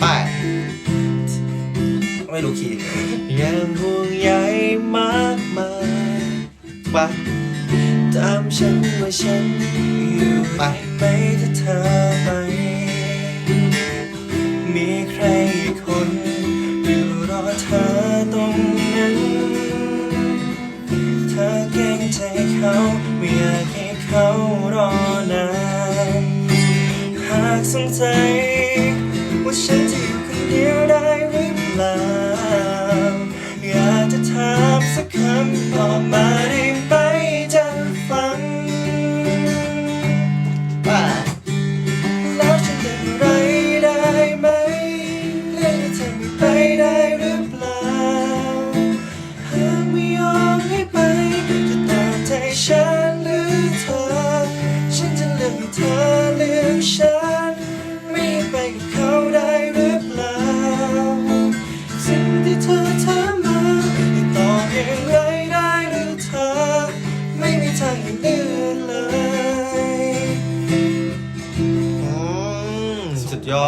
ไปไม่รู้คีย์ยังห่วงใยมากมายไปตามฉันว่าฉันอยู่ไปไหมถ้าเธอไปมีใครอีกคนอยู่รอเธอตรงนั้น เธอเกรงใจเขาไม่อยากให้เขารอนาน หากสนใจ อบมาได้ไหมจะฟัง แล้วฉันเป็นไรได้ไหมเล่นเธอไปได้หรือเปล่า หากไม่ยอมให้ไป จะตามใจฉันหรือเธอ ฉันจะเลือกเธอ